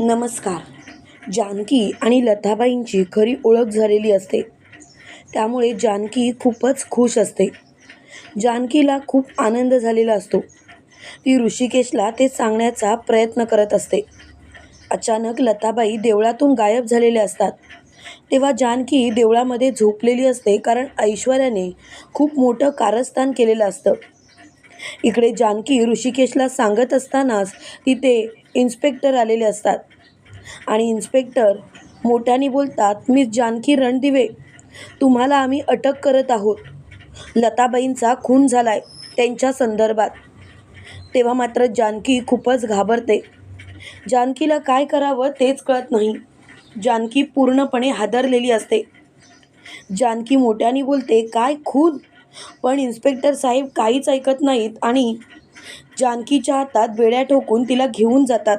नमस्कार. जानकी आणि लताबाईंची खरी ओळख झालेली असते. त्यामुळे जानकी खूपच खुश असते. जानकीला खूप आनंद झालेला असतो. ती ऋषिकेशला ते सांगण्याचा प्रयत्न करत असते. अचानक लताबाई देवळातून गायब झालेल्या असतात. तेव्हा जानकी देवळामध्ये झोपलेली असते कारण ऐश्वर्याने खूप मोठं कारस्थान केलेलं असतं. इकडे जानकी ऋषिकेशला सांगत असतानाच तिथे इन्स्पेक्टर आलेले असतात. आणि इन्स्पेक्टर मोठ्याने बोलतात मी जानकी रणदिवे तुम्हाला आम्ही अटक करत आहोत. लताबाईंचा खून झाला आहे त्यांच्या संदर्भात. तेव्हा मात्र जानकी खूपच घाबरते. जानकीला काय करावं तेच कळत नाही. जानकी पूर्णपणे हादरलेली असते. जानकी मोठ्याने बोलते काय खून? पण इन्स्पेक्टर साहेब काहीच ऐकत नाहीत आणि जानकीच्या हातात बेड्या ठोकून तिला घेऊन जातात.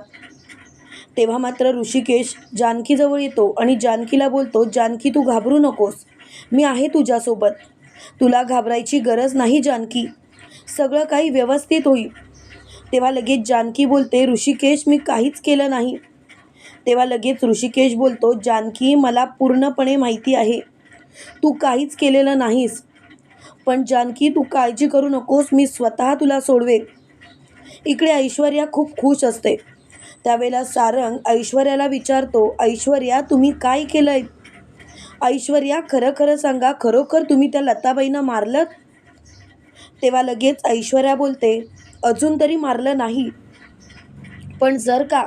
तेव्हा मात्र ऋषिकेश जानकीजवळ येतो आणि जानकीला बोलतो जानकी तू घाबरू नकोस. मी आहे तुझ्यासोबत. तुला घाबरायची गरज नाही जानकी. सगळं काही व्यवस्थित होईल. तेव्हा लगेच जानकी बोलते ऋषिकेश मी काहीच केलं नाही. तेव्हा लगेच ऋषिकेश बोलतो जानकी मला पूर्णपणे माहिती आहे. तू काहीच केलेलं नाहीस. पण जानकी तू काळजी करू नकोस. मी स्वतः तुला सोडवेन. इकडे ऐश्वर्या खूप खुश असते. त्यावेळेला सारंग ऐश्वर्याला विचारतो ऐश्वर्या तुम्ही काय केलं आहे ऐश्वर्या खरं खरं सांगा खरोखर तुम्ही त्या लताबाईंना मारलं तेव्हा लगेच ऐश्वर्या बोलते अजून तरी मारलं नाही. पण जर का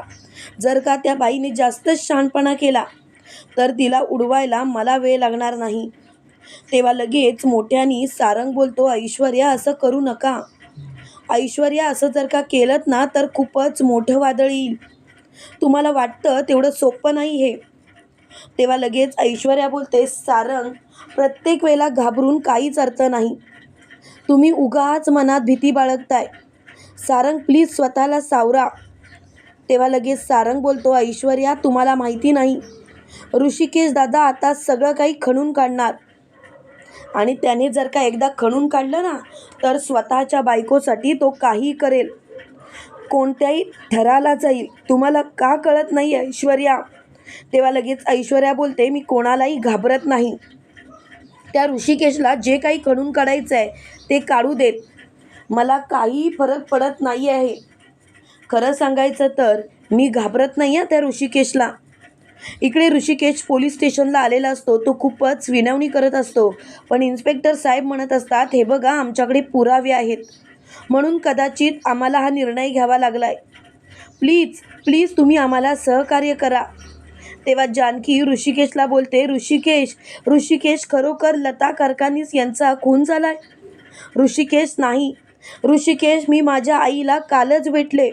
जर का त्या बाईने जास्तच शहाणपणा केला तर तिला उडवायला मला वेळ लागणार नाही. तेव्हा लगेच मोठ्यानी सारंग बोलतो ऐश्वर्या असं करू नका. ऐश्वर्या असं जर का केलं ना तर खूपच मोठं वादळ येईल. तुम्हाला वाटतं तेवढं सोपं नाही हे. तेव्हा लगेच ऐश्वर्या बोलते सारंग प्रत्येक वेळेला घाबरून काहीच अर्थ नाही. तुम्ही उगाच मनात भीती बाळगताय. सारंग प्लीज स्वतःला सावरा. तेव्हा लगेच सारंग बोलतो ऐश्वर्या तुम्हाला माहिती नाही. ऋषिकेश दादा आता सगळं काही खणून काढणार. आणि त्याने जर का एकदा खणून काढलं ना तर स्वतःच्या बायकोसाठी तो काही करेल. कोणत्याही थराला जाईल. तुम्हाला का कळत नाही ऐश्वर्या? तेव्हा लगेच ऐश्वर्या बोलते मी कोणालाही घाबरत नाही. त्या ऋषिकेशला जे काही खणून काढायचं आहे ते काढू देत. मला काही फरक पडत नाही आहे खरं सांगायचं तर मी घाबरत नाही आहे त्या ऋषिकेशला. इकडे ऋषिकेश पोलीस स्टेशनला आलेला असतो. तो खूपच विनवणी करत असतो. पण इन्स्पेक्टर साहेब म्हणत असतात हे बघा आमच्याकडे पुरावे आहेत. म्हणून कदाचित आम्हाला हा निर्णय घ्यावा लागला आहे प्लीज प्लीज तुम्ही आम्हाला सहकार्य करा. तेव्हा जानकी ऋषिकेशला बोलते ऋषिकेश ऋषिकेश खरोखर लता करकानीस यांचा खून झालाय? ऋषिकेश नाही. ऋषिकेश मी माझ्या आईला कालच भेटले.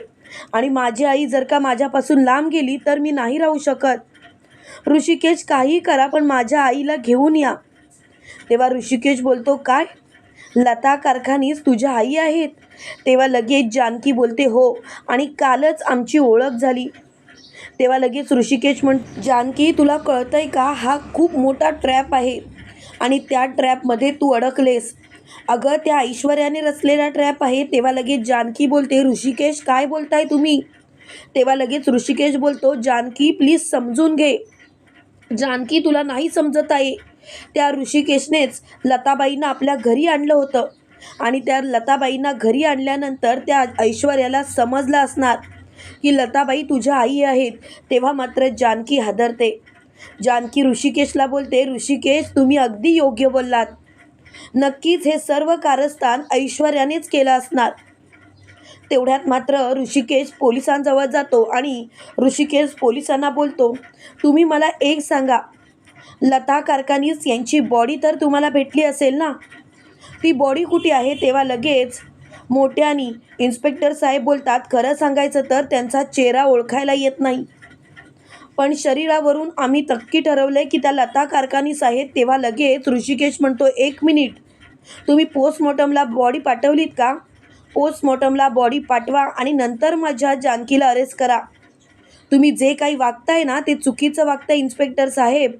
आणि माझी आई जर का माझ्यापासून लांब गेली तर मी नाही राहू शकत. ऋषिकेश काही करा पण माझ्या आईला घेऊन या. तेव्हा ऋषिकेश बोलतो काय? लता कारखानीस तुझ्या आई आहेत. तेव्हा लगेच जानकी बोलते हो. आणि कालच आमची ओळख झाली. तेव्हा लगेच ऋषिकेश म्हण जानकी तुला कळतंय का? हा खूप मोठा ट्रॅप आहे आणि त्या ट्रॅपमध्ये तू अडकलेस. अगं त्या ऐश्वर्याने रचलेला ट्रॅप आहे. तेव्हा लगेच जानकी बोलते ऋषिकेश काय बोलताय तुम्ही? तेव्हा लगेच ऋषिकेश बोलतो जानकी प्लीज समजून घे. जानकी तुला नाही समजत आहे. त्या ऋषिकेशनेच लताबाईंना आपल्या घरी आणलं होतं. आणि त्या लताबाईंना घरी आणल्यानंतर त्या ऐश्वर्याला समजलं असणार की लताबाई तुझ्या आई आहेत तेव्हा मात्र जानकी हादरते. जानकी ऋषिकेशला बोलते ऋषिकेश तुम्ही अगदी योग्य बोललात. नक्कीच हे सर्व कारस्थान ऐश्वर्यानेच केलं असणार. तेवढ्यात मात्र ऋषिकेश पोलिसांजवळ जातो आणि ऋषिकेश पोलिसांना बोलतो तुम्ही मला एक सांगा लता कारकानीस यांची बॉडी तर तुम्हाला भेटली असेल ना? ती बॉडी कुठे आहे? तेव्हा लगेच मोठ्यानी इन्स्पेक्टर साहेब बोलतात खरं सांगायचं तर त्यांचा चेहरा ओळखायला येत नाही. पण शरीरावरून आम्ही नक्की ठरवलं आहे की त्या लता कारखानीस आहेत. तेव्हा लगेच ऋषिकेश म्हणतो एक मिनिट तुम्ही पोस्टमॉर्टमला बॉडी पाठवलीत का? पोस्टमॉर्टमला बॉडी पाठवा आणि नंतर माझ्या जानकीला अरेस्ट करा. तुम्ही जे काही वागताय ना ते चुकीचं वागताय इन्स्पेक्टर साहेब.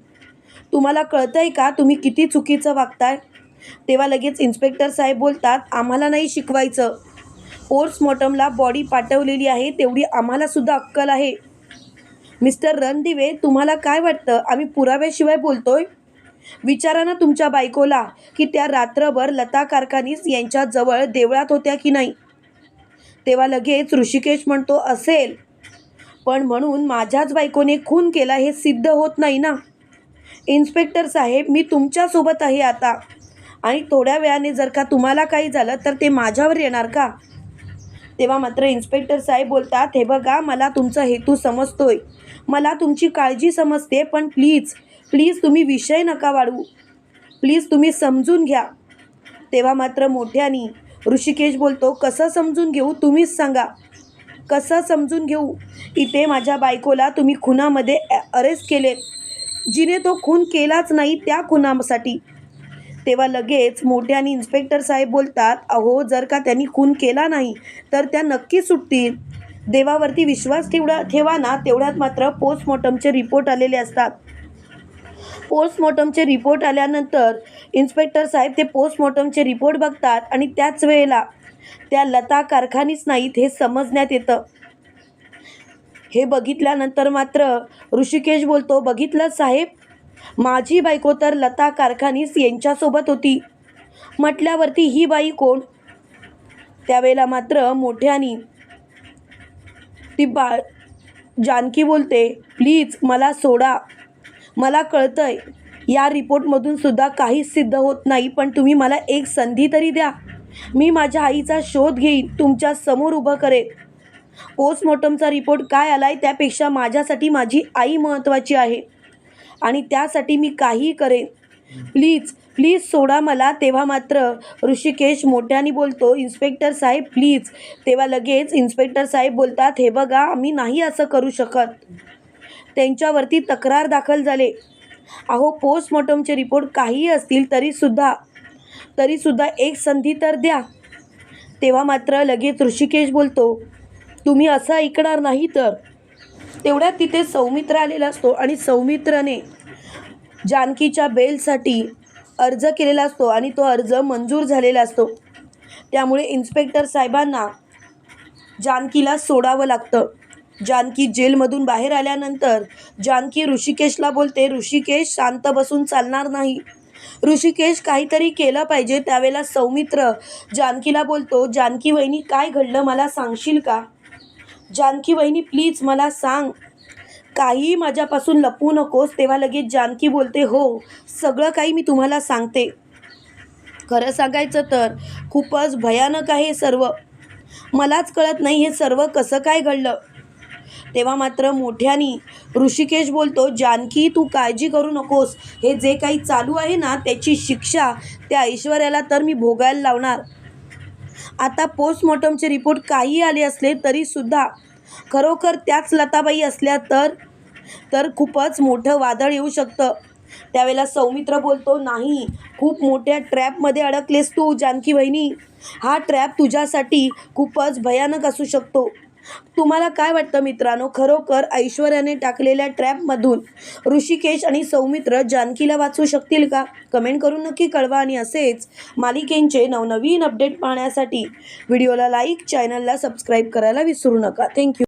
तुम्हाला कळतंय का तुम्ही किती चुकीचं वागताय? तेव्हा लगेच इन्स्पेक्टर साहेब बोलतात आम्हाला नाही शिकवायचं. पोस्टमॉर्टमला बॉडी पाठवलेली आहे तेवढी आम्हालासुद्धा अक्कल आहे. मिस्टर रणदिवे तुम्हाला काय वाटतं? आम्ही पुराव्याशिवाय बोलतोय? विचारा ना तुमच्या बायकोला की त्या रात्रभर लता कारखानीस यांच्याजवळ देवळात होत्या की नाही. तेव्हा लगेच ऋषिकेश म्हणतो असेल. पण म्हणून माझ्याच बायकोने खून केला हे सिद्ध होत नाही ना. इन्स्पेक्टर साहेब मी तुमच्यासोबत आहे आता. आणि थोड्या वेळाने जर का तुम्हाला काही झालं तर ते माझ्यावर येणार का? तेव्हा मात्र इन्स्पेक्टर साहेब बोलतात हे बघा मला तुमचा हेतू समजतोय. मला तुमची काळजी समजते पण प्लीज प्लीज तुम्ही विषय नका वाढवू. प्लीज तुम्ही समजून घ्या. तेव्हा मात्र मोठ्यानी ऋषिकेश बोलतो कसं समजून घेऊ तुम्हीच सांगा. कसं समजून घेऊ? इथे माझ्या बायकोला तुम्ही खुनामध्ये अरेस्ट केले. जिने तो खून केलाच नाही त्या खुनासाठी. तेव्हा लगेच मोठ्याने इन्स्पेक्टर साहेब बोलतात अहो जर का त्यांनी खून केला नाही तर त्या नक्की सुटतील. देवावरती विश्वास ठेवडा ठेवा ना. तेवढ्यात मात्र पोस्टमॉर्टमचे रिपोर्ट आलेले असतात. पोस्टमॉर्टमचे रिपोर्ट आल्यानंतर इन्स्पेक्टर साहेब ते पोस्टमॉर्टमचे रिपोर्ट बघतात आणि त्याच वेळेला त्या लता कारखानीच नाहीत हे समजण्यात येतं. हे बघितल्यानंतर मात्र ऋषिकेश बोलतो बघितलं साहेब माझी बायको तर लता कारखानीस यांच्यासोबत होती. म्हटल्यावरती ही बाई कोण? त्यावेळेला मात्र मोठ्यानी ती बा जानकी बोलते प्लीज मला सोडा. मला कळतंय या रिपोर्टमधून सुद्धा काहीच सिद्ध होत नाही पण तुम्ही मला एक संधी तरी द्या. मी माझ्या आईचा शोध घेईन तुमच्यासमोर उभं करेन. पोस्टमॉर्टमचा रिपोर्ट काय आलाय त्यापेक्षा माझ्यासाठी माझी आई महत्त्वाची आहे. आणि त्यासाठी मी काहीही करेन. प्लीज प्लीज सोडा मला तेव्हा मात्र ऋषिकेश मोठ्याने बोलतो इन्स्पेक्टर साहेब प्लीज. तेव्हा लगेच इन्स्पेक्टर साहेब बोलतात हे बघा आम्ही नाही असं करू शकत. त्यांच्यावरती तक्रार दाखल झाले. अहो पोस्टमॉर्टमचे रिपोर्ट काहीही असतील तरीसुद्धा तरीसुद्धा एक संधी तर द्या. तेव्हा मात्र लगेच ऋषिकेश बोलतो तुम्ही असं ऐकणार नाही तर. तेवढ्यात तिथे सौमित्र आलेला असतो आणि सौमित्रने जानकीच्या बेलसाठी अर्ज केलेला असतो आणि तो अर्ज मंजूर झालेला असतो. त्यामुळे इन्स्पेक्टर साहेबांना जानकीला सोडावं लागतं. जानकी जेलमधून बाहेर आल्यानंतर जानकी ऋषिकेशला बोलते ऋषिकेश शांत बसून चालणार नाही. ऋषिकेश काहीतरी केलं पाहिजे त्यावेळेला सौमित्र जानकीला बोलतो जानकी वहिनी काय घडलं मला सांगशील का? जानकी वहिनी प्लीज मला सांग. काही माझ्यापासून लपवू नकोस. तेव्हा लगेच जानकी बोलते हो सगळं काही मी तुम्हाला सांगते. खरं सांगायचं तर खूपच भयानक आहे सर्व. मलाच कळत नाही हे सर्व कसं काय घडलं. तेव्हा मात्र मोठ्यानी ऋषिकेश बोलतो जानकी तू काळजी करू नकोस. हे जे काही चालू आहे ना त्याची शिक्षा त्या ऐश्वर्याला तर मी भोगायला लावणार. आता पोस्टमॉर्टमचे रिपोर्ट काही आले असले तरीसुद्धा खरोखर त्याच लताबाई असल्या तर तर खूपच मोठं वादळ येऊ शकतं. त्यावेळेला सौमित्र बोलतो नाही खूप मोठ्या ट्रॅपमध्ये अडकलेस तू जानकी बहिणी. हा ट्रॅप तुझ्यासाठी खूपच भयानक असू शकतो. तुम्हाला काय वाटतं मित्रांनो? खरोखर ऐश्वर्याने टाकलेल्या ट्रॅपमधून ऋषिकेश आणि सौमित्र जानकीला वाचू शकतील का? कमेंट करून नक्की कळवा आणि असेच मालिकेंचे नवनवीन अपडेट पाहण्यासाठी व्हिडिओला लाईक चॅनलला सबस्क्राईब करायला विसरू नका. थँक्यू.